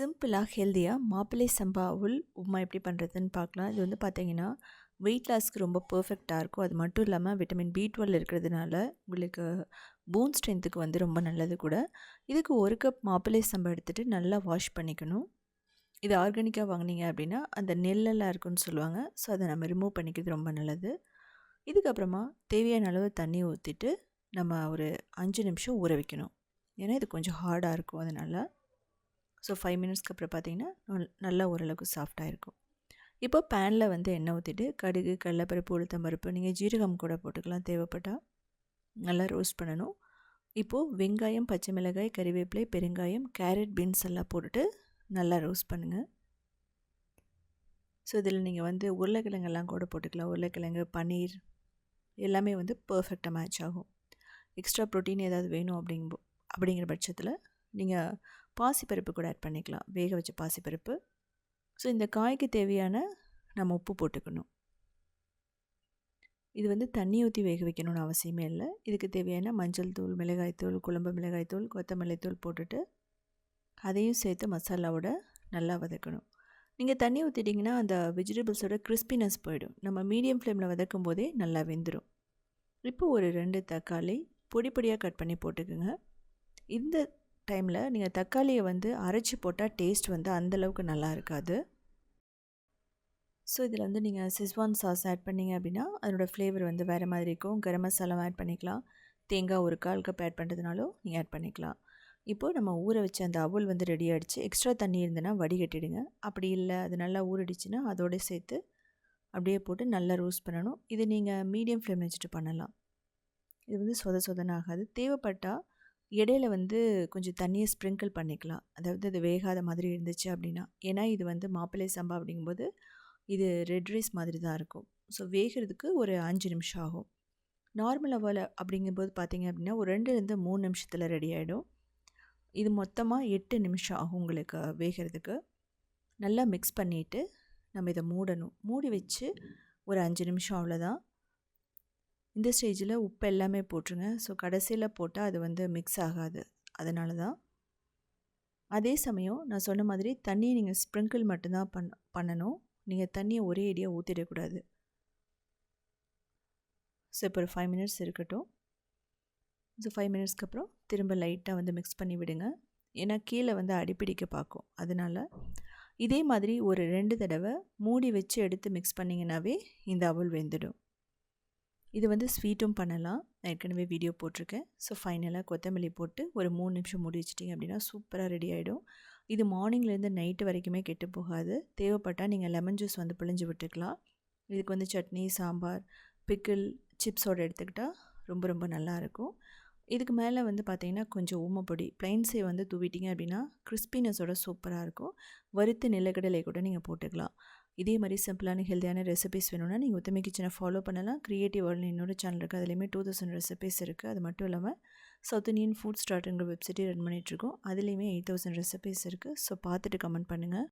சிம்பிளாக ஹெல்த்தியாக மாப்பிள்ளை சம்பா உள் உப்புமா எப்படி பண்ணுறதுன்னு பார்க்கலாம். இது வந்து பார்த்தீங்கன்னா வெயிட் லாஸ்க்கு ரொம்ப பர்ஃபெக்டாக இருக்கும். அது மட்டும் இல்லாமல் விட்டமின் பி டுவெல் இருக்கிறதுனால உங்களுக்கு போன் ஸ்ட்ரென்த்துக்கு வந்து ரொம்ப நல்லது கூட. இதுக்கு ஒரு கப் மாப்பிள்ளை சம்பா எடுத்துகிட்டு நல்லா வாஷ் பண்ணிக்கணும். இது ஆர்கானிக்காக வாங்கினீங்க அப்படின்னா அந்த நெல்லெல்லாம் இருக்குன்னு சொல்லுவாங்க. ஸோ அதை நம்ம ரிமூவ் பண்ணிக்கிறது ரொம்ப நல்லது. இதுக்கப்புறமா தேவையான அளவு தண்ணி ஊற்றிட்டு நம்ம ஒரு அஞ்சு நிமிஷம் ஊற வைக்கணும். ஏன்னா இது கொஞ்சம் ஹார்டாக இருக்கும் அதனால். ஸோ ஃபைவ் மினிட்ஸ்க்கு அப்புறம் பார்த்தீங்கன்னா நல்லா ஓரளவுக்கு சாஃப்டாக இருக்கும் இப்போ பேனில் வந்து எண்ணெய் ஊற்றிட்டு கடுகு கடலப்பருப்பு உளுத்தம்பருப்பு நீங்கள் ஜீரகம் கூட போட்டுக்கலாம். தேவைப்பட்டால் நல்லா ரோஸ்ட் பண்ணணும். இப்போது வெங்காயம் பச்சை மிளகாய் கறிவேப்பிலை பெருங்காயம் கேரட் பீன்ஸ் எல்லாம் போட்டுட்டு நல்லா ரோஸ்ட் பண்ணுங்கள் ஸோ இதில் நீங்கள் வந்து உருளைக்கிழங்கெல்லாம் கூட போட்டுக்கலாம். உருளைக்கிழங்கு பன்னீர் எல்லாமே வந்து பர்ஃபெக்டாக மேட்ச் ஆகும். எக்ஸ்ட்ரா ப்ரோட்டீன் ஏதாவது வேணும் அப்படிங்க அப்படிங்கிற பட்சத்தில் நீங்கள் பாசிப்பருப்பு கூட ஆட் பண்ணிக்கலாம். வேக வச்ச பாசிப்பருப்பு. ஸோ இந்த காய்க்கு தேவையான நம்ம உப்பு போட்டுக்கணும். இது வந்து தண்ணி ஊற்றி வேக வைக்கணும்னு அவசியமே இல்லை. இதுக்கு தேவையான மஞ்சள் தூள் மிளகாய்த்தூள் குழம்பு மிளகாய்த்தூள் கொத்தமல்லி தூள் போட்டுட்டு அதையும் சேர்த்து மசாலாவோட நல்லா வதக்கணும். நீங்கள் தண்ணி ஊற்றிட்டிங்கன்னா அந்த வெஜிடபிள்ஸோட கிறிஸ்பினஸ் போயிடும். நம்ம மீடியம் ஃப்ளேமில் வதக்கும் போதே நல்லா வெந்துடும் இப்போ ஒரு ரெண்டு தக்காளி பொடி பொடியாக கட் பண்ணி போட்டுக்குங்க. இந்த டைமில் நீங்கள் தக்காளியை வந்து அரைச்சி போட்டால் டேஸ்ட் வந்து அந்தளவுக்கு நல்லா இருக்காது. ஸோ இதில் வந்து நீங்கள் சிஸ்வான் சாஸ் ஆட் பண்ணிங்க அப்படின்னா அதனோடய ஃப்ளேவர் வந்து வேறு மாதிரி இருக்கும். கரம் மசாலாவும் ஆட் பண்ணிக்கலாம். தேங்காய் ஒரு கால் கப் ஆட் பண்ணுறதுனாலும் நீங்கள் ஆட் பண்ணிக்கலாம். இப்போது நம்ம ஊற வச்ச அந்த அவுல் வந்து ரெடி ஆகிடுச்சு எக்ஸ்ட்ரா தண்ணி இருந்ததுன்னா வடிகட்டிடுங்க. அப்படி இல்லை அது நல்லா ஊறிடுச்சுன்னா அதோடு சேர்த்து அப்படியே போட்டு நல்லா ரோஸ்ட் பண்ணணும். இது நீங்கள் மீடியம் ஃப்ளேம் வச்சுட்டு பண்ணலாம். இது வந்து சொத சொதன ஆகாது. தேவைப்பட்டால் இடையில வந்து கொஞ்சம் தண்ணியை ஸ்ப்ரிங்கிள் பண்ணிக்கலாம். அதாவது அது வேகாத மாதிரி இருந்துச்சு அப்படின்னா. ஏன்னா இது வந்து மாப்பிள்ளை சம்பா அப்படிங்கும்போது இது ரெட் ரைஸ் மாதிரி தான் இருக்கும். ஸோ வேகிறதுக்கு ஒரு அஞ்சு நிமிஷம் ஆகும். நார்மல் அவல் அப்படிங்கும்போது பார்த்திங்க அப்படின்னா ஒரு ரெண்டுலேருந்து மூணு நிமிஷத்தில் ரெடி ஆகிடும் இது மொத்தமாக எட்டு நிமிஷம் ஆகும் உங்களுக்கு வேகிறதுக்கு. நல்லா மிக்ஸ் பண்ணிவிட்டு நம்ம இதை மூடணும். மூடி வச்சு ஒரு அஞ்சு நிமிஷம் அவ்வளோதான் இந்த ஸ்டேஜில் உப்பு எல்லாமே போட்டுருங்க. ஸோ கடைசியில் போட்டால் அது வந்து மிக்ஸ் ஆகாது. அதனால தான். அதே சமயம் நான் சொன்ன மாதிரி தண்ணியை நீங்கள் ஸ்ப்ரிங்கிள் மட்டும்தான் பண் பண்ணணும். நீங்கள் தண்ணியை ஒரே அடியாக ஊற்றிடக்கூடாது ஸோ இப்போ ஒரு ஃபைவ் மினிட்ஸ் இருக்கட்டும். ஸோ ஃபைவ் மினிட்ஸ்க்கு அப்புறம் திரும்ப லைட்டாக வந்து மிக்ஸ் பண்ணி விடுங்க. ஏன்னா கீழே வந்து அடிப்பிடிக்க பார்க்கும். அதனால் இதே மாதிரி ஒரு ரெண்டு தடவை மூடி வச்சு எடுத்து மிக்ஸ் பண்ணிங்கன்னாவே இந்த அவல் வெந்துடும். இது வந்து ஸ்வீட்டும் பண்ணலாம். நான் ஏற்கனவே வீடியோ போட்டிருக்கேன். ஸோ ஃபைனலாக கொத்தமல்லி போட்டு ஒரு மூணு நிமிஷம் மூடி வச்சிட்டிங்க அப்படின்னா சூப்பராக ரெடி ஆகிடும் இது மார்னிங்லேருந்து நைட்டு வரைக்குமே கெட்டு போகாது. தேவைப்பட்டால் நீங்கள் லெமன் ஜூஸ் வந்து பிழிஞ்சு விட்டுக்கலாம். இதுக்கு வந்து சட்னி சாம்பார் பிக்கிள் சிப்ஸோடு எடுத்துக்கிட்டால் ரொம்ப ரொம்ப நல்லாயிருக்கும் இதுக்கு மேலே வந்து பார்த்திங்கன்னா கொஞ்சம் ஊமப்பொடி பிளைன்ஸே வந்து தூவிட்டிங்க அப்படின்னா கிறிஸ்பினஸோட சூப்பராக இருக்கும். வறுத்து நிலக்கடலை கூட நீங்கள் போட்டுக்கலாம். இதே மாதிரி சிம்பிளான ஹெல்த்தியான ரெசிபிஸ் வேணும்னா நீங்கள் உத்தமி கிச்சனை ஃபாலோ பண்ணலாம். க்ரியேட்டிவ் வேர்ல்டு இன்னொரு சேனல் இருக்குது அதுலேயுமே டூ தௌசண்ட் ரெசிபிஸ் இருக்குது அது மட்டும் இல்லாமல் சவுத் இண்டியன் ஃபுட் ஸ்டார்ட்டுங்கிற வெப்சைட்டே ரன் பண்ணிகிட்ருக்கோம் அதுலேயுமே எயிட் தௌசண்ட் ரெசிபிஸ் இருக்குது ஸோ பார்த்துட்டு கமெண்ட் பண்ணுங்கள்